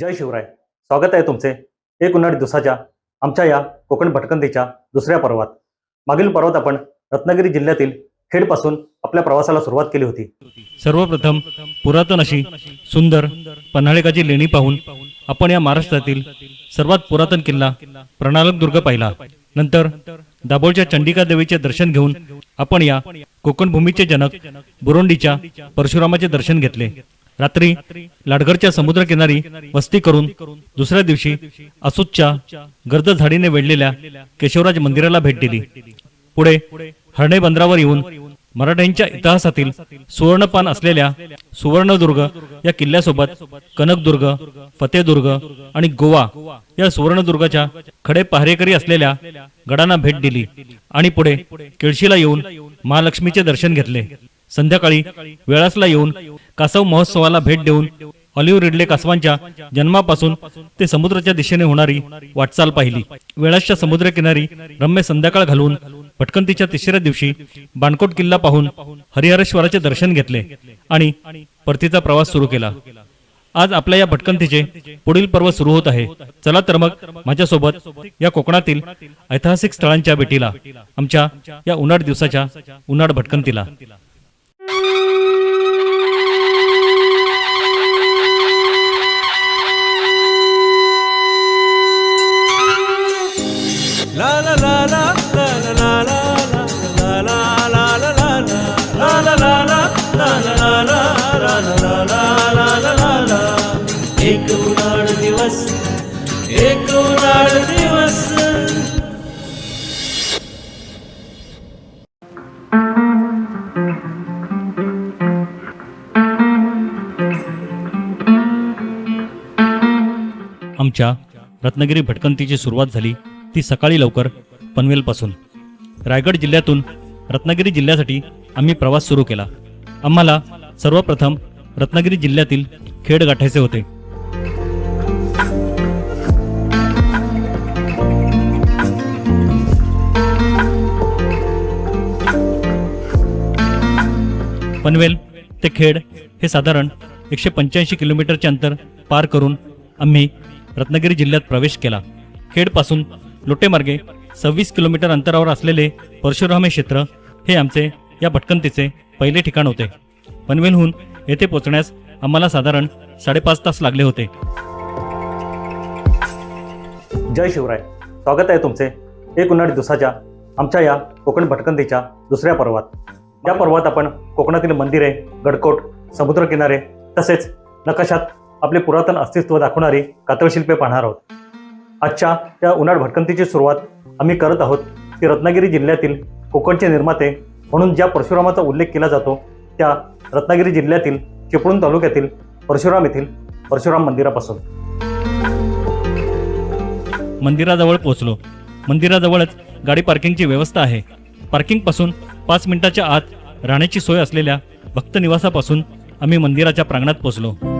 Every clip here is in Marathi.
जय शिवराय. स्वागत आहे तुमचे. एक उन्हाळी दिवसाच्या आमच्या या कोकण भटकंतीच्या दुसऱ्या पर्वात. मागील पर्वात आपण रत्नागिरी जिल्ह्यातील खेडपासून आपल्या प्रवासाला सुरुवात केली होती. सर्वप्रथम पुरातन अशी सुंदर पन्हाळेकाची लेणी पाहून आपण या महाराष्ट्रातील सर्वात पुरातन किल्ला प्रणालक दुर्ग पाहिला. नंतर दाभोळच्या चंडिका देवीचे दर्शन घेऊन आपण या कोकण भूमीचे जनक बुरोंडीच्या परशुरामाचे दर्शन घेतले. रात्री लाडघरच्या समुद्रकिनारी वस्ती करून दुसऱ्या दिवशी असूतच्या गर्द झाडीने वेढलेल्या केशवराज मंदिराला भेट दिली. पुढे हरणे बंदरावर येऊन मराठ्यांच्या इतिहासातील सुवर्णपान असलेल्या सुवर्णदुर्ग या किल्ल्यासोबत कनकदुर्ग फतेदुर्ग आणि गोवा या सुवर्णदुर्गाच्या खडे पहारेकरी असलेल्या गडांना भेट दिली आणि पुढे केळशीला येऊन महालक्ष्मीचे दर्शन घेतले. संध्याकाळी वेळासला येऊन कासव महोत्सवाला भेट देऊन ऑलिव्ह रिडले कासवांच्या जन्मापासून ते समुद्राच्या दिशेने होणारी वाटचाल पाहिली. वेळासच्या समुद्रकिनारी रम्य संध्याकाळ घालून भटकंतीच्या तिसऱ्या दिवशी बाणकोट किल्ला पाहून हरिहरेश्वराचे दर्शन घेतले आणि परतीचा प्रवास सुरू केला. आज आपल्या या भटकंतीचे पुढील पर्व सुरू होत आहे. चला तर मग माझ्यासोबत या कोकणातील ऐतिहासिक स्थळांच्या भेटीला आमच्या या उन्हाळ दिवसाच्या उन्हाळ भटकंतीला. Thank you रत्नागिरी भटकंतीची सुरुवात झाली ती सकाळी लवकर पनवेलपासून. रायगड जिल्ह्यातून रत्नागिरी जिल्ह्यासाठी आम्ही प्रवास सुरू केला. आम्हाला सर्वप्रथम रत्नागिरी जिल्ह्यातील खेड गाठायचे होते. पनवेल ते खेड हे साधारण एकशे पंच्याऐंशी किलोमीटरचे अंतर पार करून आम्ही रत्नागिरी जिल्ह्यात प्रवेश केला. खेडपासून लोटेमार्गे सव्वीस किलोमीटर अंतरावर असलेले परशुराम हे क्षेत्र हे आमचे या भटकंतीचे पहिले ठिकाण होते. पनवेलहून येथे पोहोचण्यास आम्हाला साधारण साडेपाच तास लागले होते. जय शिवराय. स्वागत आहे तुमचे. एक उन्हाळी दिवसाच्या आमच्या या कोकण भटकंतीच्या दुसऱ्या पर्वात. या पर्वात आपण कोकणातील मंदिरे गडकोट समुद्रकिनारे तसेच नकाशात आपले पुरातन अस्तित्व दाखवणारी कातळशिल्पे पाहणार आहोत. आजच्या या उन्हाळ भटकंतीची सुरुवात आम्ही करत आहोत की रत्नागिरी जिल्ह्यातील कोकणचे निर्माते म्हणून ज्या परशुरामाचा उल्लेख केला जातो त्या रत्नागिरी जिल्ह्यातील चिपळूण तालुक्यातील परशुराम येथील परशुराम मंदिरापासून. मंदिराजवळ पोहोचलो. मंदिराजवळच गाडी पार्किंगची व्यवस्था आहे. पार्किंगपासून पाच मिनिटाच्या आत राहण्याची सोय असलेल्या भक्त निवासापासून आम्ही मंदिराच्या प्रांगणात पोहोचलो.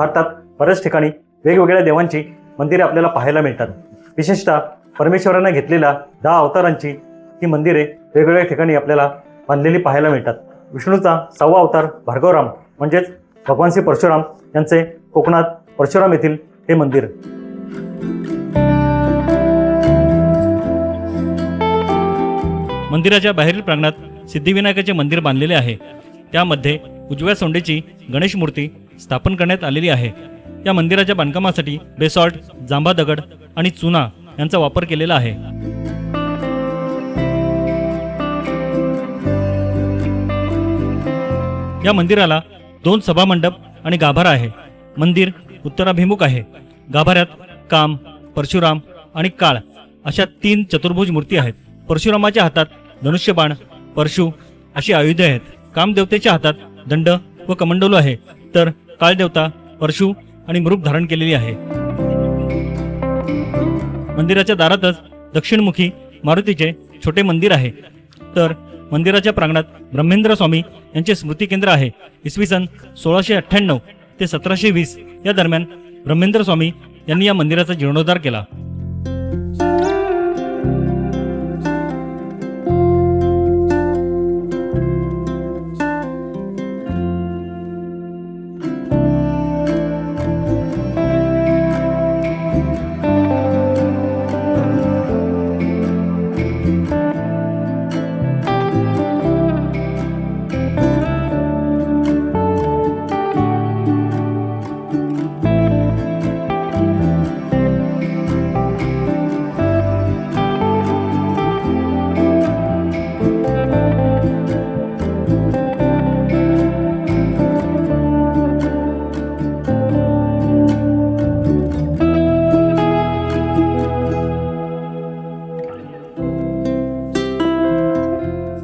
भारतात बऱ्याच ठिकाणी वेगवेगळ्या देवांची मंदिरे आपल्याला पाहायला मिळतात. विशेषतः परमेश्वराने घेतलेल्या दहा अवतारांची ही मंदिरे वेगवेगळ्या ठिकाणी आपल्याला बांधलेली पाहायला मिळतात. विष्णूचा सहावा अवतार भार्गवराम म्हणजेच भगवान श्री परशुराम यांचे कोकणात परशुराम येथील हे मंदिर. मंदिराच्या बाहेरील प्रांगणात सिद्धिविनायकाचे मंदिर बांधलेले आहे. त्यामध्ये उजव्या सोंडेची गणेश मूर्ती स्थापन करण्यात आलेली आहे. या मंदिराच्या बांधकामासाठी बेसॉल्ट जांभा दगड आणि चुना यांचा वापर केलेला आहे. या मंदिराला दोन सभामंडप आणि गाभारा आहे. मंदिर उत्तराभिमुख आहे. गाभाऱ्यात काम परशुराम आणि काळ अशा तीन चतुर्भुज मूर्ती आहेत. परशुरामाच्या हातात धनुष्यबाण परशु अशी आयुधे आहेत. कामदेवतेच्या हातात दंड व कमंडोलू आहे. तर काळदेवता परशु आणि मृग धारण केलेली आहे. मंदिराच्या दारातच दक्षिणमुखी मारुतीचे छोटे मंदिर आहे. तर मंदिराच्या प्रांगणात ब्रह्मेंद्र स्वामी यांचे स्मृती केंद्र आहे. इसवी सन सोळाशे अठ्ठ्याण्णव ते सतराशे वीस या दरम्यान ब्रह्मेंद्र स्वामी यांनी या मंदिराचा जीर्णोद्धार केला.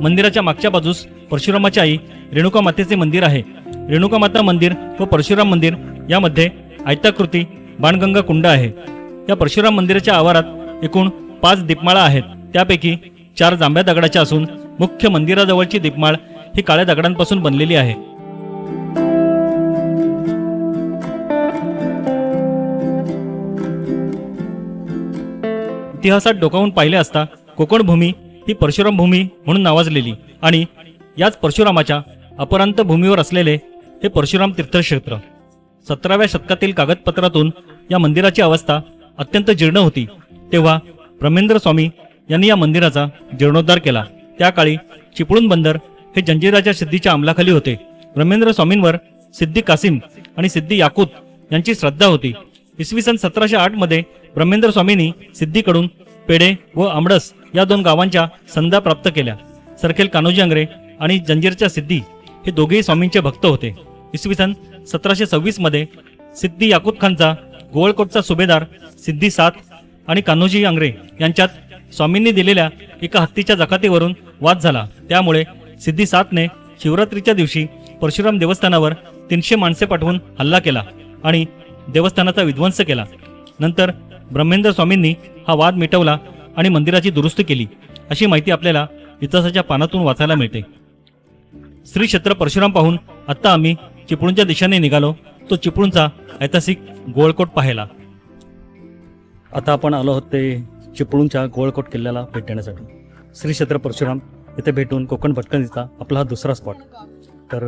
मंदिराच्या मागच्या बाजूस परशुरामाची आई रेणुका मातेचे मंदिर आहे. रेणुका माता मंदिर व परशुराम मंदिर यामध्ये आयताकृती बाणगंगा कुंड आहे. या परशुराम मंदिराच्या आवारात एकूण पाच दीपमाळा आहेत. त्यापैकी चार जांभ्या दगडाच्या असून मुख्य मंदिराजवळची दीपमाळ ही काळ्या दगडांपासून बनलेली आहे. इतिहासात डोकावून पाहिले असता कोकण भूमी ही परशुराम भूमी म्हणून नावाजलेली आणि याच परशुरामाच्या अपरांत भूमीवर असलेले हे परशुराम तीर्थक्षेत्र. सतराव्या शतकातील कागदपत्रातून या मंदिराची अवस्था अत्यंत जीर्ण होती. तेव्हा ब्रह्मेंद्र स्वामी यांनी या मंदिराचा जीर्णोद्धार केला. त्या काळी चिपळूण बंदर हे जंजिराच्या सिद्धीच्या अंमलाखाली होते. ब्रह्मेंद्र स्वामींवर सिद्धी कासिम आणि सिद्धी याकूत यांची श्रद्धा होती. इसवी सन सतराशे आठमध्ये ब्रह्मेंद्र स्वामींनी सिद्धीकडून पेढे व आमडस या दोन गावांच्या संधा प्राप्त केल्या. सरखेल कान्होजी आंग्रे आणि जंजीरच्या सिद्धी हे दोघेही स्वामींचे भक्त होते. इसवी सन सतराशे सव्वीसमध्ये सिद्धी याकूत खानचा गोवळकोटचा सुभेदार सिद्धी सात आणि कान्होजी आंग्रे यांच्यात स्वामींनी दिलेल्या एका हत्तीच्या जकातीवरून वाद झाला. त्यामुळे सिद्धी सातने शिवरात्रीच्या दिवशी परशुराम देवस्थानावर तीनशे माणसे पाठवून हल्ला केला आणि देवस्थानाचा विध्वंस केला. नंतर ब्रह्मेंद्र स्वामींनी हा वाद मिटवला आणि मंदिराची दुरुस्ती केली अशी माहिती आपल्याला इतिहासाच्या पानातून वाचायला मिळते. श्री क्षेत्र परशुराम पाहून आत्ता आम्ही चिपळूणच्या दिशेने निघालो तो चिपळूणचा ऐतिहासिक गोळकोट पाहायला आता आपण आलो आहोत ते चिपळूणच्या गोळकोट किल्ल्याला भेट देण्यासाठी. श्री क्षेत्र परशुराम इथे भेटून कोकण भटकंतीचा आपला हा दुसरा स्पॉट तर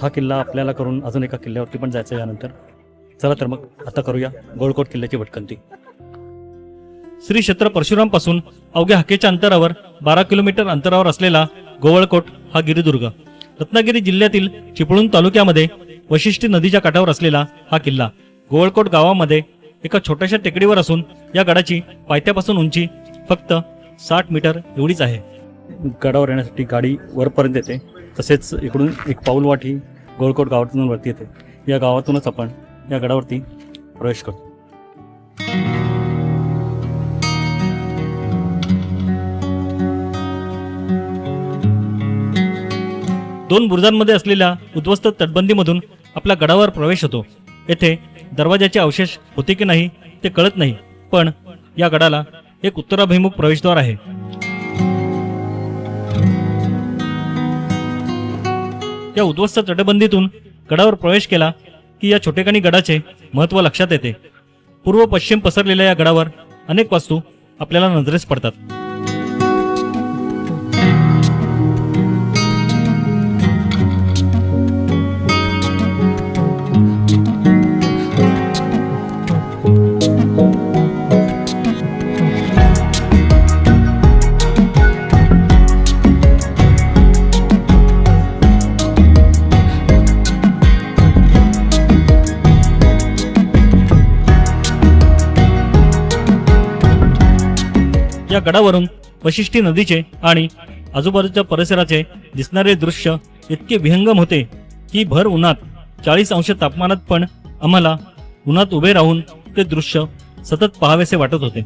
हा किल्ला आपल्याला करून अजून एका किल्ल्यावरती पण जायचं आहे यानंतर. चला तर मग आता करूया गोळकोट किल्ल्याची भटकंती. श्री क्षेत्र परशुरामपासून अवघ्या हाकेच्या अंतरावर बारा किलोमीटर अंतरावर असलेला गोवळकोट हा गिरिदुर्ग. रत्नागिरी जिल्ह्यातील चिपळूण तालुक्यामध्ये वशिष्ठी नदीच्या काठावर असलेला हा किल्ला. गोवळकोट गावामध्ये एका छोट्याशा टेकडीवर असून या गडाची पायथ्यापासून उंची फक्त साठ मीटर एवढीच आहे. गडावर येण्यासाठी गाडी वरपर्यंत येते. तसेच इकडून एक पाऊल गोवळकोट गोळकोट गावातून वरती येते. या गावातूनच आपण या गडावरती प्रवेश करतो. दोन बुरुजांमध्ये असलेल्या उद्ध्वस्त तटबंदीमधून आपल्या गडावर प्रवेश होतो. येथे दरवाजाचे अवशेष होते की नाही ते कळत नाही पण या गडाला एक उत्तराभिमुख प्रवेशद्वार आहे. या उद्ध्वस्त तटबंदीतून गडावर प्रवेश केला की या छोटेखानी गडाचे महत्त्व लक्षात येते. पूर्व पश्चिम पसरलेल्या या गडावर अनेक वास्तू आपल्याला नजरेस पडतात. या गडावरून वशिष्ठी नदीचे आणि आजूबाजूच्या परिसराचे दिसणारे दृश्य इतके विहंगम होते की भर उन्हात चाळीस अंश तापमानात पण आम्हाला उन्हात उभे राहून ते दृश्य सतत पाहावेसे वाटत होते.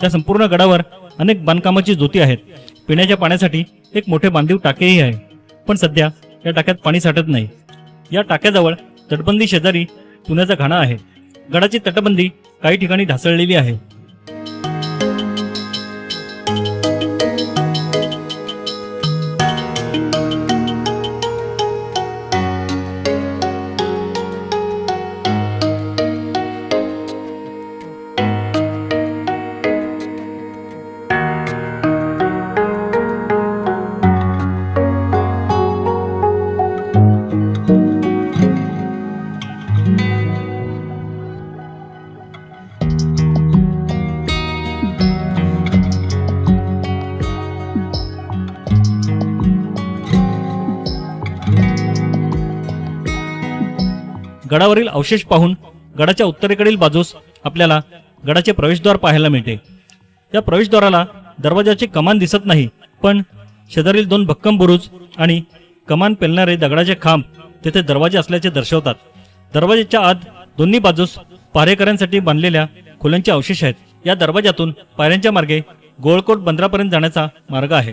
त्या संपूर्ण गडावर अनेक बांधकामाची ज्योती आहेत. पिण्याच्या पाण्यासाठी एक मोठे बांधीव टाकेही आहे. पण सध्या या टाक्यात पाणी साठत नाही. या टाक्याजवळ तटबंदी शेजारी चुन्याचा घाणा आहे. गडाची तटबंदी काही ठिकाणी ढासळलेली आहे. गडावरील अवशेष पाहून गडाच्या उत्तरेकडील बाजूस आपल्याला गडाचे प्रवेशद्वार पाहायला मिळते. या प्रवेशद्वाराला दरवाजाची कमान दिसत नाही पण शेजारील दोन भक्कम बुरुज आणि कमान पेलणारे दगडाचे खांब तेथे दरवाजे असल्याचे दर्शवतात. दरवाजाच्या आत दोन्ही बाजूस पारेकऱ्यांसाठी बांधलेल्या खोल्यांचे अवशेष आहेत. या दरवाजातून पायऱ्यांच्या मार्गे गोळकोट बंदरापर्यंत जाण्याचा मार्ग आहे.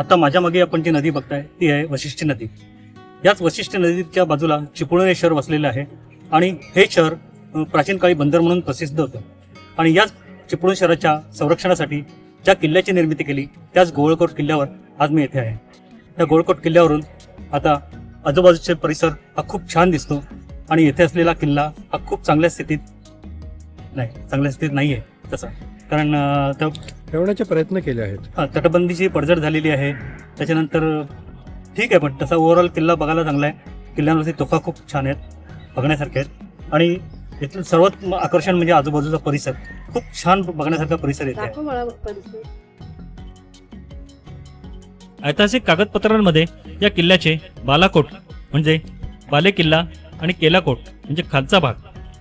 आता माझ्या मागे आपण जी नदी बघताय ती आहे वशिष्ठी नदी. याच वशिष्ठी नदीच्या बाजूला चिपळूण हे शहर वसलेले आहे आणि हे शहर प्राचीन काळी बंदर म्हणून प्रसिद्ध होतं. आणि याच चिपळूण शहराच्या संरक्षणासाठी ज्या किल्ल्याची निर्मिती केली त्याच गोवळकोट किल्ल्यावर आज मी येथे आहे. त्या गोळकोट किल्ल्यावरून आता आजूबाजूचे परिसर हा खूप छान दिसतो आणि येथे असलेला किल्ला हा खूप चांगल्या स्थितीत नाही चांगल्या स्थितीत नाही आहे तसा. कारण त्या ठेवण्याचे प्रयत्न केले आहेत. हा तटबंदीची पडझड झालेली आहे. त्याच्यानंतर ठीक आहे पण तसा ओव्हरऑल किल्ला बघायला चांगला आहे. किल्ल्यांवरती तोफा खूप छान आहेत बघण्यासारख्या आहेत. आणि इथलं सर्वात म- आकर्षण म्हणजे आजूबाजूचा परिसर. खूप छान बघण्यासारखा परिसर दाखव मला परिसर ऐतिहासिक कागदपत्रांमध्ये या किल्ल्याचे बालाकोट म्हणजे बाले किल्ला आणि केलाकोट म्हणजे खालचा भाग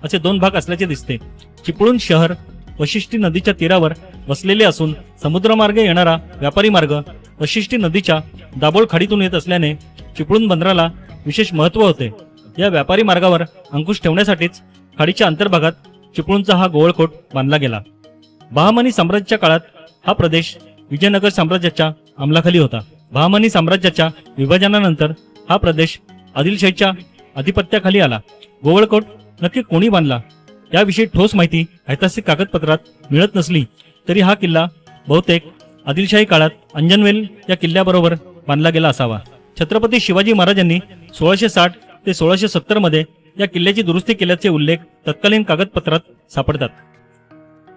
असे दोन भाग असल्याचे दिसते. चिपळूण शहर वशिष्ठी नदीच्या तीरावर वसलेले असून समुद्रमार्गे येणारा व्यापारी मार्ग वशिष्ठी नदीच्या दाभोळ खाडीतून येत असल्याने चिपळूण बंदराला विशेष महत्त्व होते. या व्यापारी मार्गावर अंकुश ठेवण्यासाठीच खाडीच्या अंतर्भागात चिपळूणचा हा गोवळकोट बांधला गेला. बहामनी साम्राज्याच्या काळात हा प्रदेश विजयनगर साम्राज्याच्या अंमलाखाली होता. बहामनी साम्राज्याच्या विभाजनानंतर हा प्रदेश आदिलशाहीच्या अधिपत्याखाली आला. गोवळकोट नक्की कोणी बांधला? याविषयी ठोस माहिती ऐतिहासिक कागदपत्रात मिळत नसली. तरी हा किल्ला बहुतेक आदिलशाही काळात अंजनवेल या किल्ल्याबरोबर बांधला गेला असावा. छत्रपती शिवाजी महाराजांनी सोळाशे साठ ते सोळाशे सत्तरमध्ये या किल्ल्याची दुरुस्ती केल्याचे उल्लेख तत्कालीन कागदपत्रात सापडतात.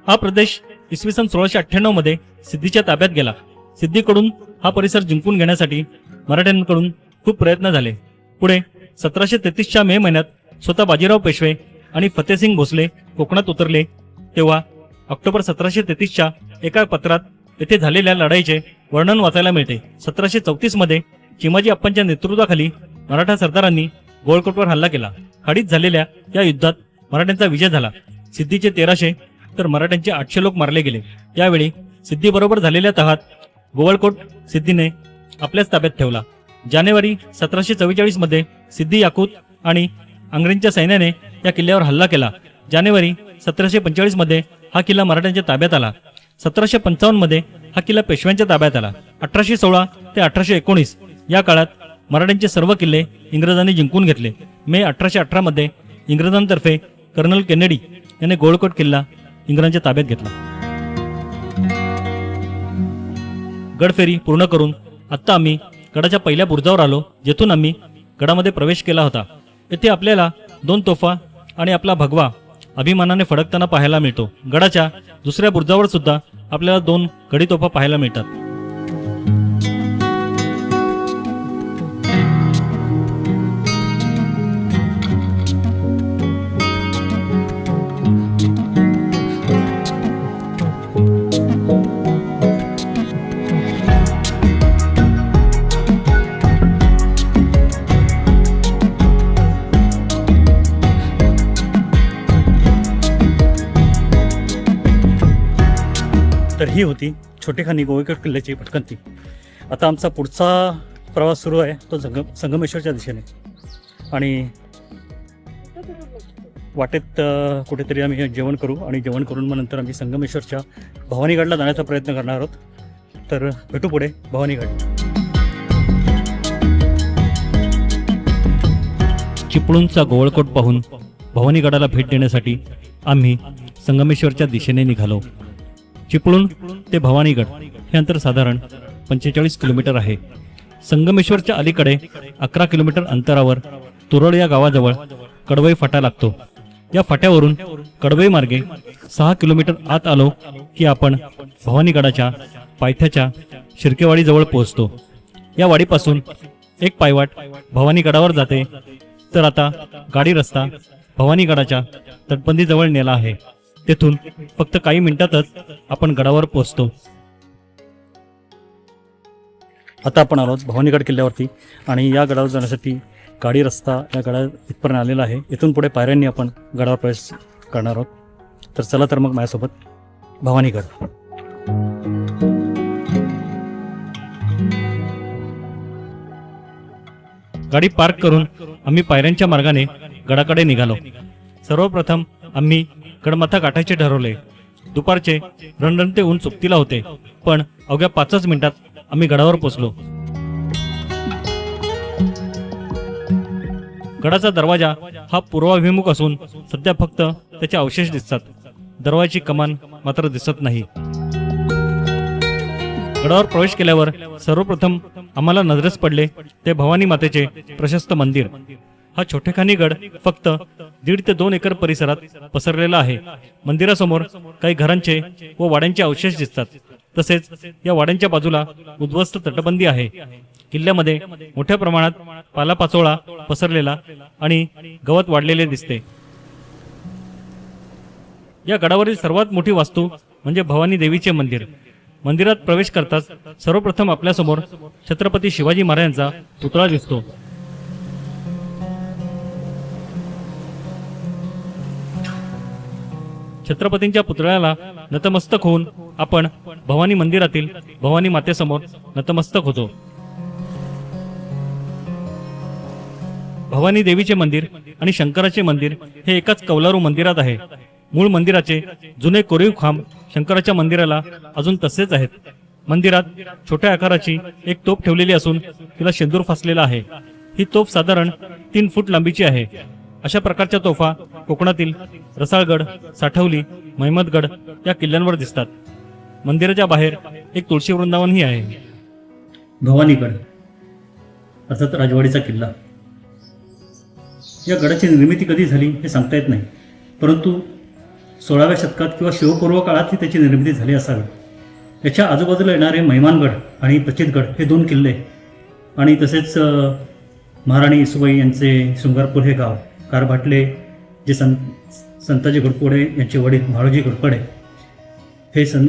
हा प्रदेश इसवी सन सोळाशे अठ्ठ्याण्णवमध्ये सिद्धीच्या ताब्यात गेला. सिद्धीकडून हा परिसर जिंकून घेण्यासाठी मराठ्यांकडून खूप प्रयत्न झाले. पुढे सतराशे तेहतीसच्या मे महिन्यात स्वतः बाजीराव पेशवे आणि फतेहसिंग भोसले कोकणात उतरले तेव्हा ऑक्टोबर सतराशे तेहतीसच्या एका पत्रात येथे झालेल्या लढाईचे वर्णन वाचायला मिळते. सतराशे चौतीसमध्ये चिमाजी अप्पांच्या नेतृत्वाखाली मराठा सरदारांनी गोळकोटवर हल्ला केला. खाडीत झालेल्या या युद्धात मराठ्यांचा विजय झाला. सिद्धीचे तेराशे तर मराठ्यांचे आठशे लोक मारले गेले. यावेळी सिद्धीबरोबर झालेल्या तहात गोवळकोट सिद्धीने आपल्याच ताब्यात ठेवला. जानेवारी सतराशे चव्वेचाळीसमध्ये सिद्धी याकूत आणि आंग्रेंच्या सैन्याने या किल्ल्यावर हल्ला केला. जानेवारी सतराशे पंचेचाळीसमध्ये हा किल्ला मराठ्यांच्या ताब्यात आला. सतराशे पंचावन्नमध्ये हा किल्ला पेशव्यांच्या ताब्यात आला. अठराशे सोळा ते अठराशे एकोणीस या काळात मराठ्यांचे सर्व किल्ले इंग्रजांनी जिंकून घेतले. मे अठराशे अठरा मध्ये इंग्रजांतर्फे कर्नल केनेडी याने गोळकोट किल्ला इंग्रजांच्या ताब्यात घेतला. गडफेरी पूर्ण करून आत्ता आम्ही गडाच्या पहिल्या बुर्जावर आलो जेथून आम्ही गडामध्ये प्रवेश केला होता. येथे आपल्याला दोन तोफा आणि आपला भगवा अभिमानाने फडकताना पाहायला मिळतो. गडाच्या दुसऱ्या बुर्जावर सुद्धा आपल्याला दोन गडी तोफा पाहायला मिळतात. ही होती. छोटेखानी गोवेकर किल्ल्याची भटकंती. आता आमचा पुढचा प्रवास सुरू आहे. तो संग संगमेश्वरच्या दिशेने. आणि वाटेत कुठेतरी आम्ही जेवण करू आणि जेवण करून मग नंतर आम्ही संगमेश्वरच्या भवानीगडला जाण्याचा प्रयत्न करणार आहोत. तर भेटू पुढे भवानीगड. चिपळूणचा गोवळकोट पाहून भवानीगडाला भेट देण्यासाठी आम्ही संगमेश्वरच्या दिशेने निघालो. चिपळूण ते भवानीगड हे अंतर साधारण पंचेचाळीस किलोमीटर आहे. संगमेश्वरच्या अलीकडे अकरा किलोमीटर अंतरावर तुरळ या गावाजवळ कडवई फाटा लागतो. या फाट्यावरून कडवई मार्गे सहा किलोमीटर आत आलो की आपण भवानीगडाच्या पायथ्याच्या शिरकेवाडीजवळ पोहोचतो. या वाडीपासून एक पायवाट भवानीगडावर जाते. तर आता गाडी रस्ता भवानीगडाच्या तटबंदीजवळ नेला आहे. तेथून फक्त काही मिनिटातच आपण गडावर पोहोचतो. आता आपण आलो भवानीगड किल्ल्यावरती आणि या गडावर जाण्यासाठी गाडी रस्ता या गडा इथपर्यंत आलेला आहे. इथून पुढे पायऱ्यांनी आपण गडावर प्रवेश करणार आहोत. तर चला तर मग माझ्यासोबत भवानीगड. गाडी पार्क करून आम्ही पायऱ्यांच्या मार्गाने गडाकडे निघालो. सर्वप्रथम आम्ही गडमाथा गाठायचे ठरवले. दुपारचे रणरणते ऊन चुकतीला होते पण अवघ्या पाचच मिनिटात आम्ही गडावर पोचलो. गडाचा दरवाजा हा पूर्वाभिमुख असून सध्या फक्त त्याचे अवशेष दिसतात. दरवाजाची कमान मात्र दिसत नाही. गडावर प्रवेश केल्यावर सर्वप्रथम आम्हाला नजरेस पडले ते भवानी मातेचे प्रशस्त मंदिर. हा छोटेखानी गड फक्त दीड ते दोन एकर परिसरात पसरलेला आहे. मंदिरासमोर काही घरांचे व वाड्यांचे अवशेष दिसतात. तसेच या वाड्यांच्या बाजूला उद्ध्वस्त तटबंदी आहे. किल्ल्यामध्ये मोठ्या प्रमाणात पालापाचोळा पसरलेला आणि गवत वाढलेले दिसते. या गडावरील सर्वात मोठी वास्तू म्हणजे भवानी देवीचे मंदिर. मंदिरात प्रवेश करताच सर्वप्रथम आपल्यासमोर छत्रपती शिवाजी महाराजांचा पुतळा दिसतो. छत्रपतींच्या पुतळ्याला नतमस्तक होऊन आपण भवानी मंदिरातील भवानी मातेसमोर नतमस्तक होतो. भवानी देवीचे मंदिर आणि शंकराचे मंदिर हे एकाच कौलारू मंदिरात आहे. मूळ मंदिराचे जुने कोरीव खांब शंकराच्या मंदिराला अजून तसेच आहेत. मंदिरात छोट्या आकाराची एक तोफ ठेवलेली असून तिला शेंदूर फासलेला आहे. ही तोफ साधारण तीन फूट लांबीची आहे. अशा प्रकारच्या तोफा कोकणातील रसाळगड साठवली महिमतगड या किल्ल्यांवर दिसतात. मंदिराच्या बाहेर एक तुळशी वृंदावनही आहे. भवानीगड अर्थात राजवाडीचा किल्ला. या गडाची निर्मिती कधी झाली हे सांगता येत नाही परंतु सोळाव्या शतकात किंवा शिवपूर्व काळात ही त्याची निर्मिती झाली असावी. याच्या आजूबाजूला येणारे महिमानगड आणि प्रचितगड हे दोन किल्ले आणि तसेच महाराणी इसुबाई यांचे शृंगारपूर हे गाव. कारभाटले जे सं संताजी घोडपोडे यांचे वडील म्हाळोजी घोडपडे हे सं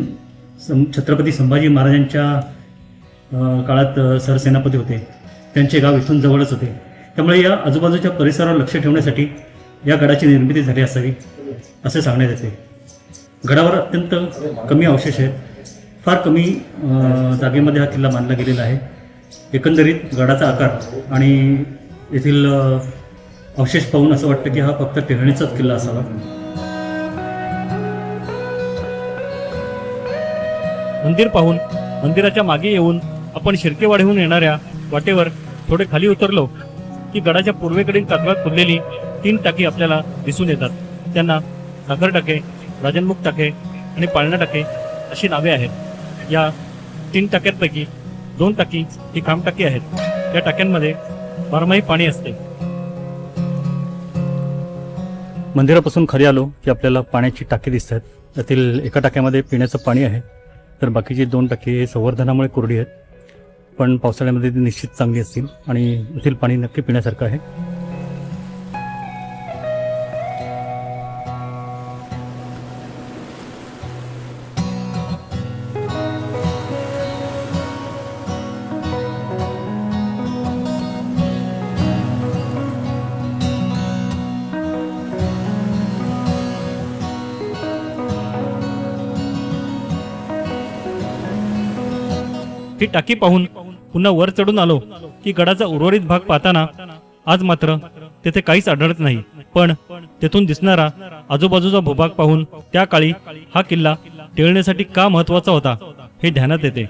सं छत्रपती संभाजी महाराजांच्या काळात सरसेनापती होते. त्यांचे गाव इथून जवळच होते. त्यामुळे या आजूबाजूच्या परिसरावर लक्ष ठेवण्यासाठी या गडाची निर्मिती झाली असावी असे सांगण्यात येते. गडावर अत्यंत कमी अवशेष आहेत. फार कमी जागेमध्ये हा किल्ला मानला गेलेला आहे. एकंदरीत गडाचा आकार आणि येथील अवशेष पाहून असं वाटतं की हा फक्त टेहळणीचाच किल्ला असावा. मंदिर पाहून मंदिराच्या मागे येऊन आपण शिर्केवाडीहून येणाऱ्या वाटेवर थोडे खाली उतरलो की गडाच्या पूर्वेकडील कातळात खुललेली तीन टाकी आपल्याला दिसून येतात. त्यांना साखर टाके राजनमुख टाके आणि पाळणा टाके अशी नावे आहेत. या तीन टाक्यांपैकी दोन टाकी ही खांब टाकी आहेत. या टाक्यांमध्ये बारमाही पाणी असते. मंदिरापासून खाली आलो की आपल्याला पाण्याची टाकी दिसत आहेत त्यातील एका टाक्यामध्ये पिण्याचं पाणी आहे. तर बाकीची दोन टाकी हे संवर्धनामुळे कोरडी आहेत. पण पावसाळ्यामध्ये ती निश्चित चांगली असतील आणि येथील पाणी नक्की पिण्यासारखं आहे. टाकी पाहून पुन्हा वर चढून आलो की गडाचा उर्वरित भाग पाहताना आज मात्र तेथे काहीच आढळत नाही. पण तेथून दिसणारा आजूबाजूचा भूभाग पाहून त्या काळी हा किल्ला टेळण्यासाठी का महत्त्वाचा होता हे ध्यानात येते.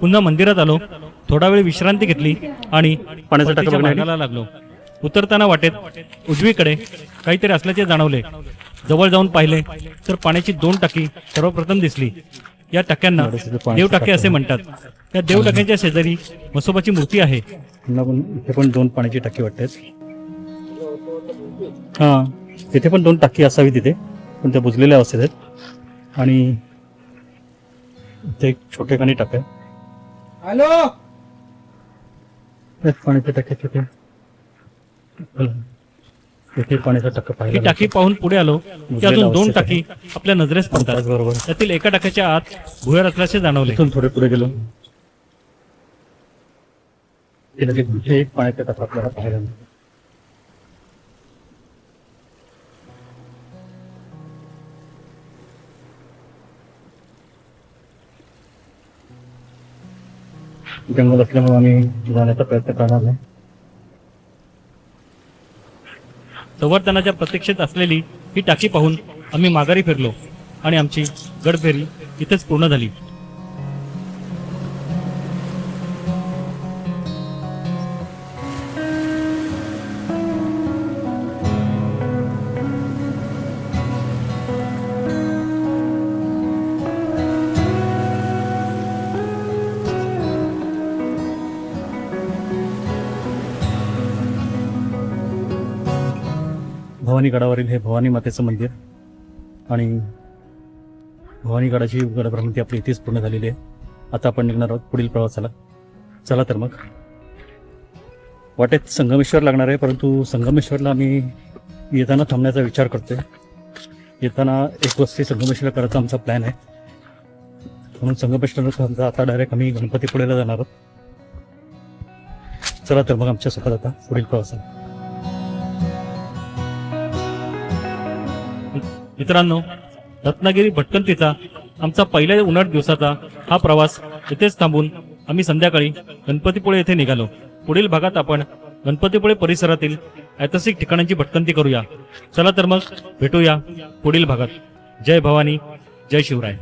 पुन्हा मंदिरात आलो थोडा वेळ विश्रांती घेतली आणि पाण्याचा लागलो. उतरताना वाटेत उजवीकडे काहीतरी असल्याचे जाणवले. जवळ जाऊन पाहिले तर पाण्याची दोन टाकी सर्वप्रथम दिसली. या टाक्यांना देव टाके असे म्हणतात. या देव टाक्यांच्या शेजारी म्हसोबाची मूर्ती आहे. पुन्हा पण इथे पण दोन पाण्याची टाकी वाटते हां तिथे पण दोन टाकी असावी तिथे पण त्या बुजलेल्या अवस्थेत आहेत. आणि इथे एक छोटे खाणी टाक हॅलो पाण्याचे टाके छोटे तिथे पाण्याचा टाका ही टाकी पाहून पुढे आलो. की अजून दोन टाकी आपल्या नजरेस पडतात. त्याचबरोबर त्यातील एका टाक्याच्या आत भुयार असल्याचे जाणवले. इथून थोडे पुढे गेलो. की लगेच इथे एक पाण्याचा टाका आपल्याला पाहायला मिळतो. जंगल असल्यामुळे आम्ही जाण्याचा प्रयत्न करणार नाही. संवर्धनाच्या प्रत्यक्षेत असलेली ही टाकी पाहून आम्ही माघारी फिरलो आणि आमची गडफेरी इथेच पूर्ण झाली. भवानी गडावरील हे भवानी मातेचं मंदिर. आणि भवानी गडाची गडभ्रमंती आपली इथेच पूर्ण झालेली आहे. आता आपण निघणार आहोत पुढील प्रवासाला. चला तर मग. वाटेत संगमेश्वर लागणार आहे परंतु संगमेश्वरला आम्ही येताना थांबण्याचा विचार करतोय. येताना एक वस्ती संगमेश्वर करायचा आमचा प्लॅन आहे. म्हणून संगमेश्वर आता डायरेक्ट आम्ही गणपतीपुळेला जाणार आहोत. चला तर मग आमच्यासोबत आता पुढील प्रवासाला. मित्रांनो रत्नागिरी भटकंतीचा आमचा पहिल्या उन्हाळ दिवसाचा हा प्रवास इथेच थांबून आम्ही संध्याकाळी गणपतीपुळे येथे निघालो. पुढील भागात आपण गणपतीपुळे परिसरातील ऐतिहासिक ठिकाणांची भटकंती करूया. चला तर मग भेटूया पुढील भागात. जय भवानी जय शिवराय.